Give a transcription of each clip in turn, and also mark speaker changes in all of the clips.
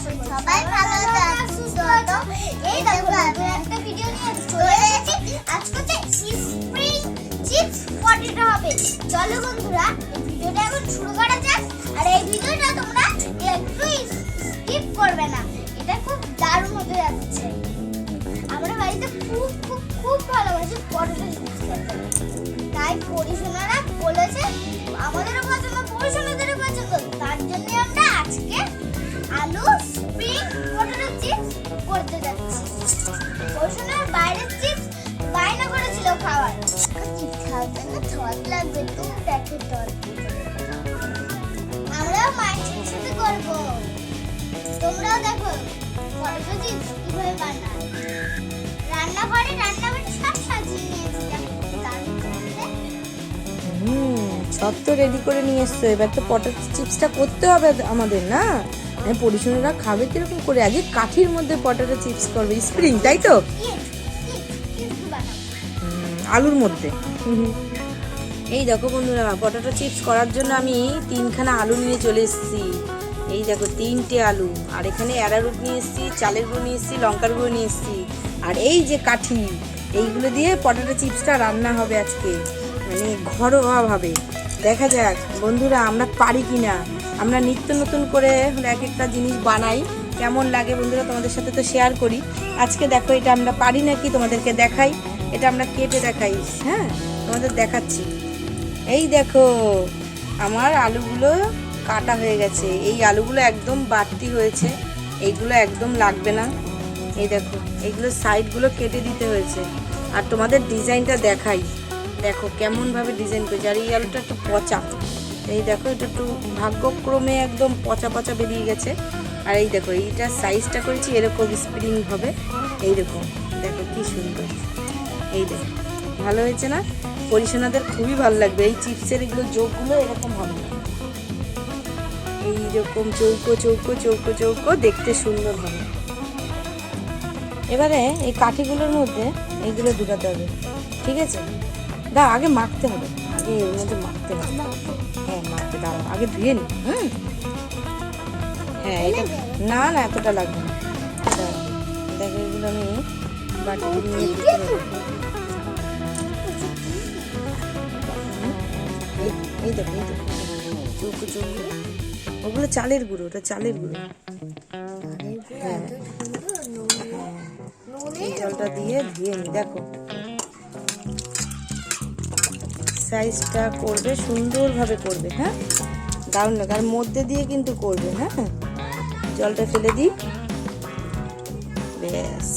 Speaker 1: সবাই ভালো থাকো। এই দেখো বন্ধুরা, একটা ভিডিও নিয়ে চলে এসেছি। আজকে স্প্রিং চিপস পটেটো হবে। চলো বন্ধুরা ভিডিওটা এখন শুরু করা যাক। আর এই ভিডিওটা তোমরা একটু স্কিপ করবে না। এটা খুব দারুণ হতে যাচ্ছে। আমরা বাড়িতে খুব খুব খুব ভালোবাসি পটেটো চিপস খেতে। তাই পরিশোনারা বলেছে আমাদেরও পছন্দ পরিশোনাদেরও যাচ্ছি। পরিশোনার বাইরের চিপস করেছিল খাওয়ার। চিপস খাওয়ার জন্য ঝড় লাগবে দেখে আমরাও তোমরাও দেখো চিপস বানায়। সব সাজিয়ে নিয়েছি।
Speaker 2: হুম, সব তো রেডি করে নিয়ে এসছো। এবার তো পটেটো চিপসটা করতে হবে আমাদের, না? আমি পরিশোনারা খাবে কীরকম করে? আগে কাঠির মধ্যে পটেটো চিপস করবে স্প্রিং তাই তো? আলুর মধ্যে। এই দেখো বন্ধুরা, পটেটো চিপস করার জন্য আমি তিনখানা আলু নিয়ে চলে এসেছি। এই দেখো, তিনটে আলু। আর এখানে অ্যারারুট নিয়ে এসেছি, চালের গুঁড়ো নিয়ে এসেছি, লঙ্কার গুঁড়ো নিয়ে এসেছি। আর এই যে কাঠি, এইগুলো দিয়ে পটেটো চিপসটা রান্না হবে আজকে। মানে ঘরোয়াভাবে দেখা যাক, বন্ধুরা আমরা পারি কি না আমরা নিত্য নতুন করে এক একটা জিনিস বানাই। কেমন লাগে বন্ধুরা তোমাদের সাথে তো শেয়ার করি। আজকে দেখো এটা আমরা পারি নাকি তোমাদেরকে দেখাই। এটা আমরা কেটে দেখাই। হ্যাঁ তোমাদের দেখাচ্ছি। এই দেখো, আমার আলুগুলো কাটা হয়ে গেছে। এই আলুগুলো একদম বাড়তি হয়েছে। এইগুলো একদম লাগবে না। এই দেখো, এইগুলো সাইডগুলো কেটে দিতে হয়েছে। আর তোমাদের ডিজাইনটা দেখাই। দেখো কেমনভাবে ডিজাইন করেছে। আর এই আলুটা একটু পচা। এই দেখো, এটা একটু ভাগ্যক্রমে একদম পচা পচা বেরিয়ে গেছে। আর এই দেখো এইটার সাইজটা করেছি, এরকম স্প্রিং হবে। এইরকম দেখো কি সুন্দর। এই দেখো, ভালো হয়েছে না? পরিশোনাদের খুবই ভালো লাগবে। এই চিপসের এগুলো যোগগুলো এরকম হবে এইরকম চৌকো চৌকো চৌকো চৌকো দেখতে সুন্দর হবে। এবারে এই কাঠিগুলোর মধ্যে এইগুলো ঢুকাতে হবে। ঠিক আছে? দা আগে মাখতে হবে। আগে এর মধ্যে মাখতে হবে। হ্যাঁ মাখতে দাঁড়াও আগে ধুয়ে নি। হুম। হ্যাঁ এটা না না, এতটা লাগবে না। দেখো, এগুলো আমি বাটিতে নিয়ে দিতে এই দেখো এই দেখো। চৌকো চৌকো। ওগুলো চালের গুঁড়ো, ওটা চালের গুঁড়ো। হ্যাঁ। এই জলটা দিয়ে ধুয়ে নি, দেখো। সাইজটা করবে, সুন্দরভাবে করবে হ্যাঁ? দারুণ লাগে। আর মধ্যে দিয়ে কিন্তু করবে হ্যাঁ? জলটা ফেলে দিই। ব্যাস।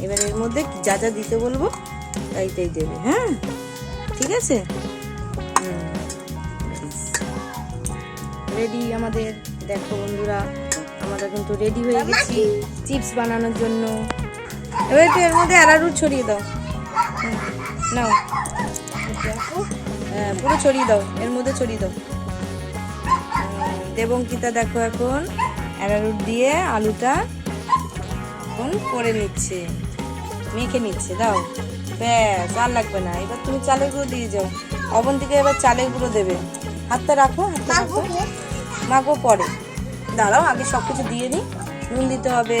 Speaker 2: এবার এর মধ্যে যা যা দিতে বলব তাই দেবে হ্যাঁ? ঠিক আছে? রেডি আমাদের? দেখো বন্ধুরা, আমরা কিন্তু রেডি হয়ে গেছি। চিপস বানানোর জন্য। এবার একটু এর মধ্যে অ্যারারুট ছড়িয়ে দাও। নাও। পুরো ছড়িয়ে দাও এর মধ্যে ছড়িয়ে দাও। দেবঙ্কিতা দেখো এখন অ্যারারুট দিয়ে আলুটা এখন করে নিচ্ছে মেখে নিচ্ছে দাও। ব্যাস আর লাগবে না এবার তুমি চালের গুঁড়ো দিয়ে যাও। অবন থেকে এবার চালের গুঁড়ো দেবে। হাতটা রাখো হাতটা রাখো। মাখবো পরে। দাঁড়াও আগে সব কিছু দিয়ে নিই নুন দিতে হবে।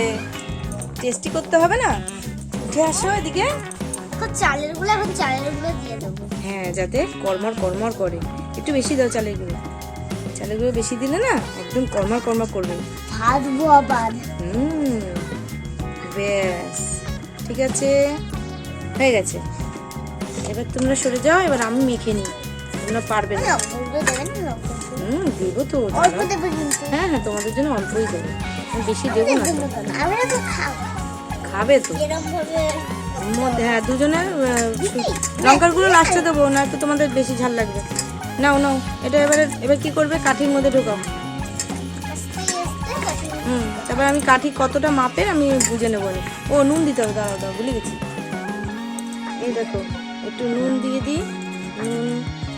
Speaker 2: টেস্টি করতে হবে না? উঠে আসো এদিকে।
Speaker 1: এখন চালেরগুলো এখন চালেরগুলো দিয়ে দেবো।
Speaker 2: হ্যাঁ যাতে কর্মর কর্মর করে। একটু বেশি দাও চালের গুঁড়ো। চালের গুঁড়ো বেশি দিলে না একদম কর্মর কর্মর করবে।
Speaker 1: ভাজবো আবার
Speaker 2: হুম ব্যাস। ঠিক আছে হয়ে গেছে। এবার তোমরা সরে যাও এবার আমি মেখে নিই। তোমরা পারবে না? হুম দেবো তো
Speaker 1: অল্প দেবো কিন্তু।
Speaker 2: হ্যাঁ হ্যাঁ তোমাদের জন্য অল্পই দেবো। বেশি দেবো না
Speaker 1: আমরা তো খাব।
Speaker 2: খাবে তো।
Speaker 1: এরকম
Speaker 2: হ্যাঁ দুজনে লঙ্কার গুঁড়ো লাস্টে দেবো না তো তোমাদের বেশি ঝাল লাগবে। নাও নাও এটা এবারে এবার কি করবে? কাঠির মধ্যে ঢোকাও। হুম তারপর আমি কাঠি কতটা মাপের আমি বুঝে নেব। ও নুন দিতে হবে দাঁড়াও দাঁড়াও ভুলে গেছি। এই দেখো একটু নুন দিয়ে দিই। নুন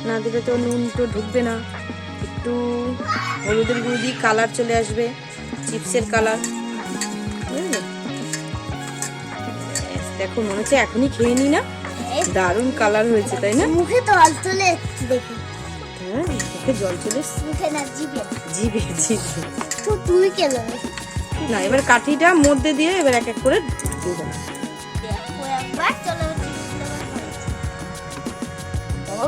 Speaker 2: না দিলে তো নুন তো ঢুকবে না। একটু হলুদের গুঁড়ো দিই কালার চলে আসবে চিপসের কালার বুঝলে? ব্যাস, দেখো মনে হচ্ছে এখনই খেয়ে নি না। দারুণ কালার হয়েছে তাই না?
Speaker 1: মুখে তো জল চলে এসছে দেখি।
Speaker 2: হ্যাঁ মুখে জল চলে এসছে।
Speaker 1: মুখে না জিভে।
Speaker 2: জিভে জিভে।
Speaker 1: তো তুই কেন
Speaker 2: না এবার কাঠিটা মধ্যে দিয়ে এবার এক এক করে দিয়ে দেবো।
Speaker 1: ও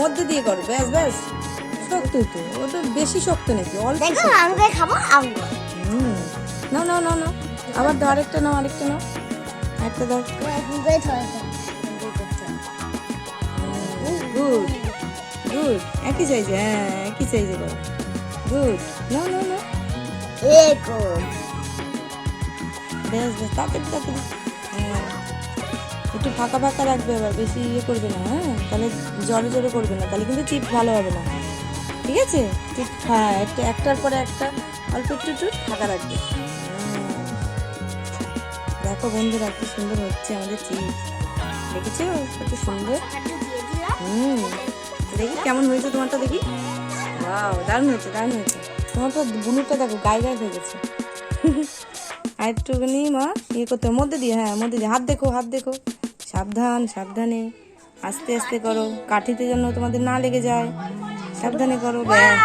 Speaker 2: মধ্যে দিয়ে করো ব্যাস ব্যাস। শক্তই তো ওটা বেশি শক্ত নাকি অল্প
Speaker 1: দেখো
Speaker 2: শক্ত।
Speaker 1: আমরা খাব আঙ্গুর
Speaker 2: হুম নাও নাও নাও নাও আবার দাও আরেকটা নাও আরেকটা নাও। একটা দাও গুড গুড একই সাইজে হ্যাঁ একই সাইজে করো গুড নাও নাও নাও
Speaker 1: এগো
Speaker 2: বেশ বেশ তাড়াতাড়ি তাড়াতাড়ি। হ্যাঁ একটু ফাঁকা ফাঁকা রাখবে আবার বেশি ইয়ে করবে না হ্যাঁ? তাহলে জলে জলে করবে না তাহলে কিন্তু চিপ ভালো হবে না। ঠিক আছে? ঠিক হ্যাঁ একটা একটার পরে একটা অল্প একটু একটু ফাঁকা রাখবে। দেখো বন্ধুরা কি সুন্দর হচ্ছে আমাদের চিপস দেখেছ? কত সুন্দর। হুম। দেখি কেমন হয়েছে তোমারটা দেখি। ওয়াও দারুণ হয়েছে দারুণ হয়েছে। তোমার তো বুনুরটা দেখো গায়ে গায়ে হয়ে গেছে। আর একটুখানি মা ইয়ে করতে। মধ্যে দিয়ে হ্যাঁ মধ্যে দিয়ে। হাত দেখো হাত দেখো। সাবধান সাবধানে। আস্তে আস্তে করো। কাঠিতে যেন তোমাদের না লেগে যায়। সাবধানে করো ব্যাস।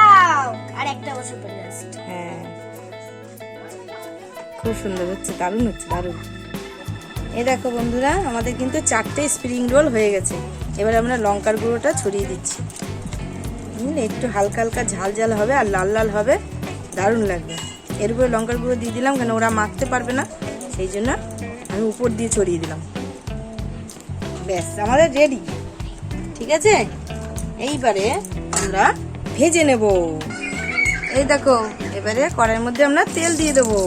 Speaker 1: আর একটা বছর
Speaker 2: হ্যাঁ। খুব সুন্দর হচ্ছে দারুণ হচ্ছে দারুণ। এই দেখো বন্ধুরা, আমাদের কিন্তু চারটে স্প্রিং রোল হয়ে গেছে। এবার আমরা লঙ্কার গুঁড়োটা ছড়িয়ে দিচ্ছি। বুঝলে একটু হালকা হালকা ঝাল ঝাল হবে আর লাল লাল হবে। দারুণ লাগবে। এর উপরে লঙ্কার গুঁড়ো দিয়ে দিলাম, কেন ওরা মাখতে পারবে না। সেই জন্য আমি উপর দিয়ে ছড়িয়ে দিলাম। ব্যাস, আমাদের রেডি ঠিক আছে? এইবারে আমরা ভেজে নেব। এই দেখো, এবারে কড়াইয়ের মধ্যে আমরা তেল দিয়ে দেবো।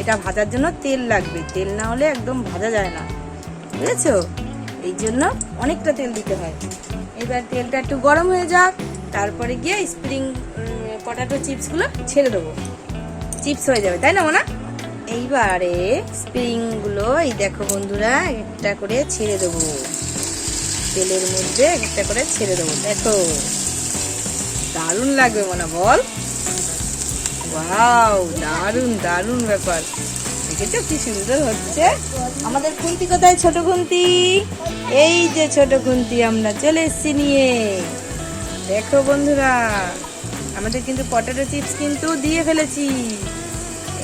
Speaker 2: এটা ভাজার জন্য তেল লাগবে। তেল না হলে একদম ভাজা যায় না। বুঝেছ? এই জন্য অনেকটা তেল দিতে হয়। এবার তেলটা একটু গরম হয়ে যাক, তারপরে গিয়ে স্প্রিং পটাটো চিপসগুলো ছেড়ে দেবো। চিপস হয়ে যাবে, তাই না, মোনা? এইবারে স্প্রিংগুলো এই দেখো বন্ধুরা, একটা করে ছেড়ে দেবো। তেলের মধ্যে একটা করে ছেড়ে দেবো, দেখো। দারুণ লাগবে, মনে, বল। ওয়াও দারুণ দারুণ ব্যাপার। দেখেছ কি সুন্দর হচ্ছে? আমাদের খুন্তি কোথায় ছোট খুন্তি? এই যে ছোট খুন্তি আমরা চলে এসেছি নিয়ে। দেখো বন্ধুরা, আমাদের কিন্তু পটেটো চিপস কিন্তু দিয়ে ফেলেছি।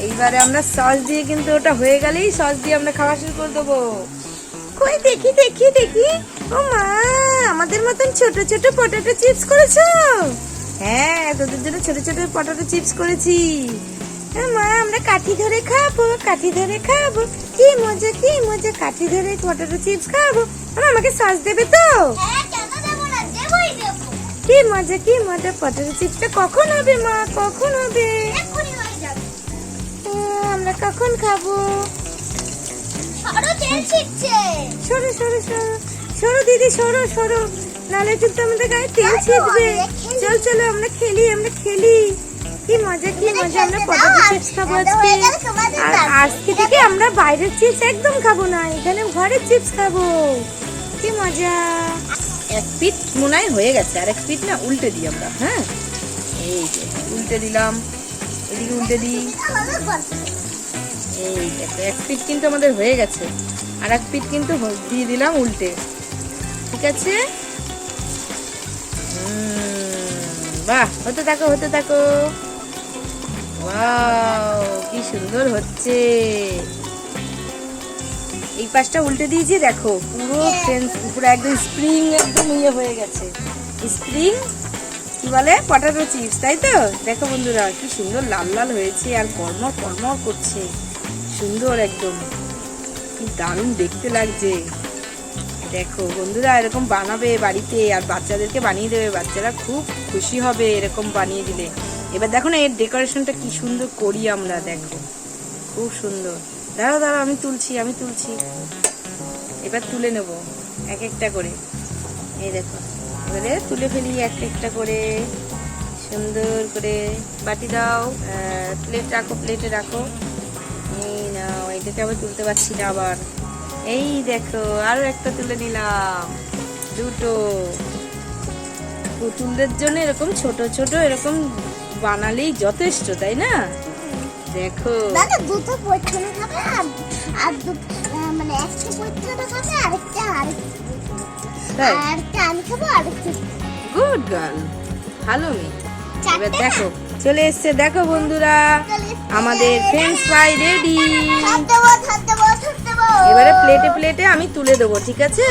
Speaker 2: এইবারে আমরা সস দিয়ে কিন্তু ওটা হয়ে গেলেই সস দিয়ে আমরা খাওয়া শুরু করে দেবো। কই, দেখি দেখি দেখি। ও মা, আমাদের মতন ছোট ছোট পটেটো চিপস করেছ? হ্যাঁ তোদের জন্য ছোট ছোট পটেটো চিপস করেছি। এ মা আমরা কাঠি ধরে খাব কাঠি ধরে খাব। কি মজা কি মজা কাঠি ধরে পটেটো চিপস খাব। আমাকে সস দেবে তো?
Speaker 1: হ্যাঁ
Speaker 2: কি মজা কি মজা পটেটো চিপসটা কখন হবে মা? কখন হবে?
Speaker 1: হয়ে
Speaker 2: আমরা কখন খাব? সরো সরো সরো সরো। দিদি সরো সরো। নালে কিন্তু আমাদের গায়ে তেল ছিটবে। চল চলো আমরা খেলি আমরা খেলি। কি মজা কি মজা আমরা পটেটো চিপস খাব আজকে? আর আজকে থেকে আমরা বাইরের চিপস একদম খাব না এখানে ঘরের চিপস খাব। কি মজা। এক পিট মনে হয় হয়ে গেছে আর এক পিট না উল্টে দিই আমরা হ্যাঁ? এই যে উল্টে দিলাম এদিকে উল্টে দিই। এই দেখো এক পিট কিন্তু আমাদের হয়ে গেছে আর এক পিট কিন্তু দিয়ে দিলাম উল্টে। ঠিক আছে? বাহ হতে থাকো হতে থাকো। ওয়াও কি সুন্দর হচ্ছে। এই পাশটা উল্টে দিয়েছি দেখো পুরো ফ্রেন্স পুরো একদম স্প্রিং একদম ইয়ে হয়ে গেছে। স্প্রিং কি বলে? পটাটো চিপস তাই তো? দেখো বন্ধুরা কি সুন্দর লাল লাল হয়েছে আর কর্মর কর্মর করছে। সুন্দর একদম। কি দারুণ দেখতে লাগছে। দেখো, বন্ধুরা এরকম বানাবে বাড়িতে আর বাচ্চাদেরকে বানিয়ে দেবে, বাচ্চারা খুব খুশি হবে এরকম বানিয়ে দিলে। এবার দেখো না, এর ডেকোরেশনটা কি সুন্দর করি আমরা, দেখো। খুব সুন্দর। দাঁড়াও দাঁড়াও, আমি তুলছি আমি তুলছি। এবার তুলে নেব, এক একটা করে। এই দেখো, এবারে তুলে ফেলি এক একটা করে। সুন্দর করে বাটি দাও প্লেট রাখো প্লেটে রাখো। এই নাও এটাতে আবার তুলতে পারছি না আবার। এই দেখো আরও একটা তুলে নিলাম। দুটো। পুতুলদের জন্য এরকম ছোট ছোট এরকম বানালেই যথেষ্ট তাই না? দেখো।
Speaker 1: দাদা দুটো পরীক্ষা খাবে আর আর মানে একটা খাবে আরেকটা আরেকটা
Speaker 2: তাই?
Speaker 1: আরেকটা আমি খাব আরেকটা
Speaker 2: গুড গার্ল। ভালো মেয়ে। এবার দেখো চলে এসছে। দেখো বন্ধুরা আমাদের ফ্রেঞ্চ ফ্রাই রেডি এবারে প্লেটে প্লেটে আমি তুলে দেবো ঠিক আছে?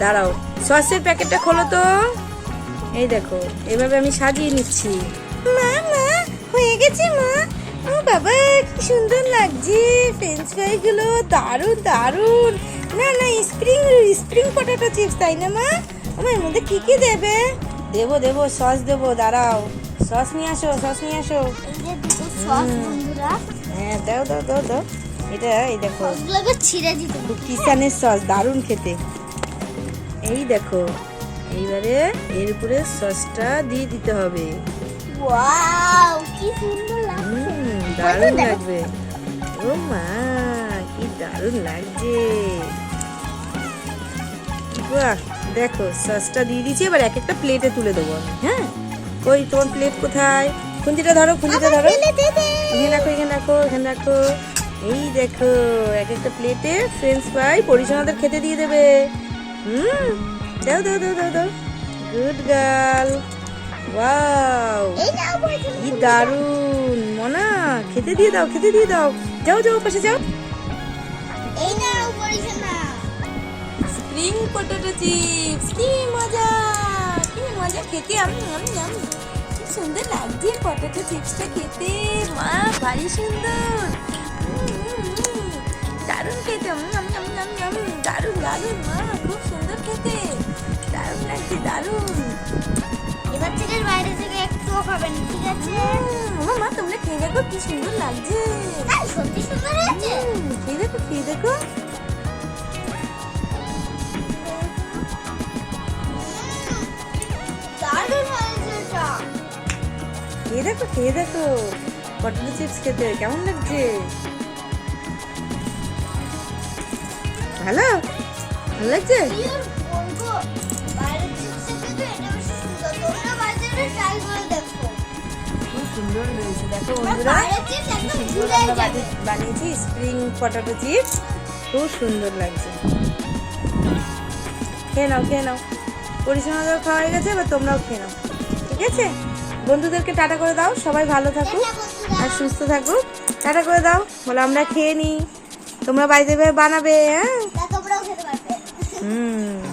Speaker 2: দাঁড়াও সসের প্যাকেটটা খোলো তো। এই দেখো এভাবে আমি সাজিয়ে নিচ্ছি। মা মা হয়ে গেছে মা। ও বাবা কি সুন্দর লাগছে। ফ্রেঞ্চ ফ্রাই গুলো দারুণ দারুণ। না না স্প্রিং স্প্রিং পটেটো চিপস তাই না মা? আমার মধ্যে কি কি দেবে? দেবো দেবো সস দেবো দাঁড়াও। সস নিয়ে আসো সস নিয়ে আসো। হ্যাঁ দাও দাও দাও দাও। এটা এই দেখো।
Speaker 1: ছিঁড়ে দিতে।
Speaker 2: কিষানের সস দারুণ খেতে। এই দেখো এইবারে এর উপরে সসটা দিয়ে দিতে হবে।
Speaker 1: ওয়াও কি সুন্দর লাগছে।
Speaker 2: দারুণ লাগবে। ও মা কি দারুণ লাগছে। বাহ দেখো সসটা দিয়ে দিয়েছি এবার এক একটা প্লেটে তুলে দেবো হ্যাঁ? কই তোমার প্লেট কোথায়? খুন্তিটা ধরো খুন্তিটা ধরো। এখানে রাখো এখানে রাখো এখানে রাখো। এই দেখো এক একটা প্লেটে ফ্রেঞ্চ ফ্রাই পরিচালনাদের খেতে দিয়ে দেবে। হুম দাও দাও দাও দাও দাও। গুড গার্ল ওয়াও কি দারুণ মনা খেতে দিয়ে দাও খেতে দিয়ে দাও। যাও যাও পাশে যাও।
Speaker 1: এই নাও বলছি না
Speaker 2: স্প্রিং পটেটো চিপস কি মজা কি মজা। খেতে আমি আমি আমি। সুন্দর লাগছে পটেটো চিপসটা খেতে। মা ভারী সুন্দর। দারুণ খেতে আম। দারুণ দারুণ মা খুব সুন্দর খেতে। দারুণ লাগছে দারুণ।
Speaker 1: এবার থেকে বাইরে থেকে একটুও খাবেন ঠিক আছে?
Speaker 2: মা তোমরা খেয়ে দেখো কি সুন্দর লাগছে।
Speaker 1: সত্যি সুন্দর
Speaker 2: উম, খেয়ে দেখো খেয়ে দেখো। খেয়ে দেখো খেয়ে দেখো। পটেটো চিপস খেতে কেমন লাগছে? ভালো? ভালো লাগছে?
Speaker 1: সুন্দর।
Speaker 2: হয়েছে। দেখো বন্ধুরা সুন্দর আমরা বানিয়েছি স্প্রিং পটেটো চিপস খুব সুন্দর লাগছে। খেয়ে নাও খেয়ে নাও। পরিচালনা খাওয়া হয়ে গেছে এবার তোমরাও খেয়ে নাও। ঠিক আছে? বন্ধুদেরকে টাটা করে দাও। সবাই ভালো থাকুক আর সুস্থ থাকুক টাটা করে দাও। বলে আমরা খেয়ে নিই। তোমরা বাড়িতে বানাবে হ্যাঁ? হুম।